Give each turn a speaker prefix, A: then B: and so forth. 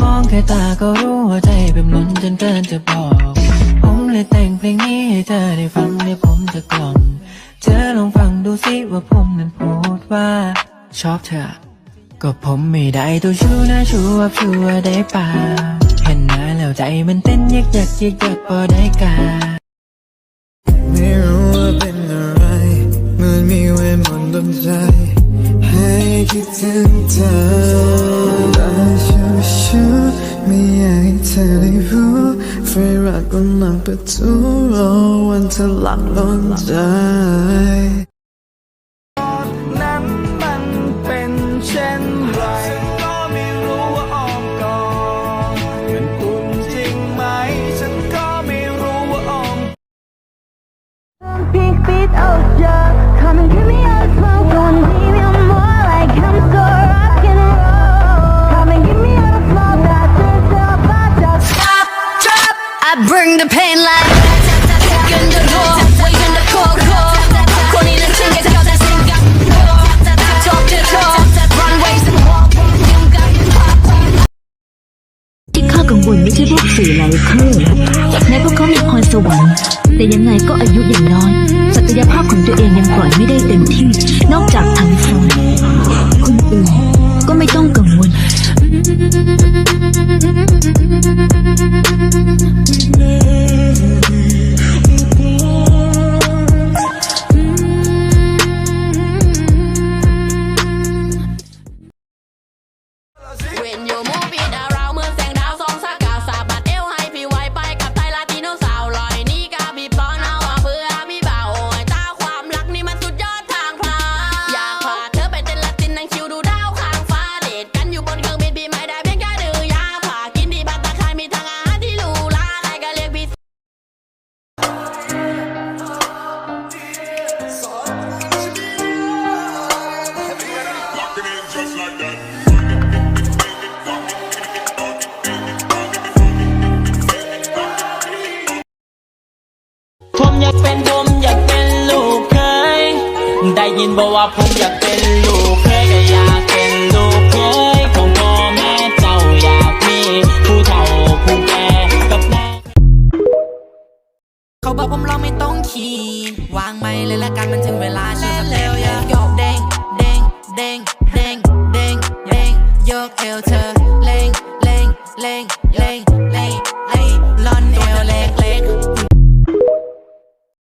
A: มองแค่ตาก็รู้ว่าใจแบบล้นจนเกินจะบอก ผมเลยแต่งเพลงนี้ให้เธอได้ฟังเดี๋ยวผมจะกล่อม เธอลองฟังดูสิว่าผมนั้นพูดว่า ชอบเธอ ก็ผมไม่ได้ตัวชูนะชูว่าชูว่าได้ป่า เห็นหน้าแล้วใจมันเต้นยักยักยักยักพอได้กา
B: ไม่รู้ว่าเป็นอะไรเหมือนมีเวทมนต์ดนใจ คิดถึงเธอแต่ชูชูไม่อยากให้เธอได้รู้ไฟรักกำลังประทุรอวันเธอหลับล้นใจนั้นมันเป็นเช่นไรฉันก็ไม่รู้ว่าอ้อมก่อดมันอุ่นจริงไหม ฉันก็ไม่รู้ว่าอ้อม
C: Big beat, oh yeah. Talk, runways and walk.
D: ที่ข้ากังวลไม่ใช่พวกสื่อไลเคอร์แม้พวกเขามีพรสวรรค์ แต่ยังไงก็อายุอย่างน้อย ศักยภาพของ เป็นผมอยากเป็นลูกเคย ได้ยินบอกว่า
E: ผมอยากเป็นลูกเคยอยากเป็นลูกเคยของพ่อแม่เจ้าอยากมีผู้เฒ่าผู้แก่กับแม่เขาบอกผมเราไม่ต้อ
F: งขี่วาง
G: ไม่เลยละกันมันถึงเวลาเล่นแล้วอยากยกเด้งเด้งเด้งเด้งเด้งเด้งยกเอว
E: เธอเล่งเล่งเล่งเล่งเล่งเล่งลอนเอวเล็ก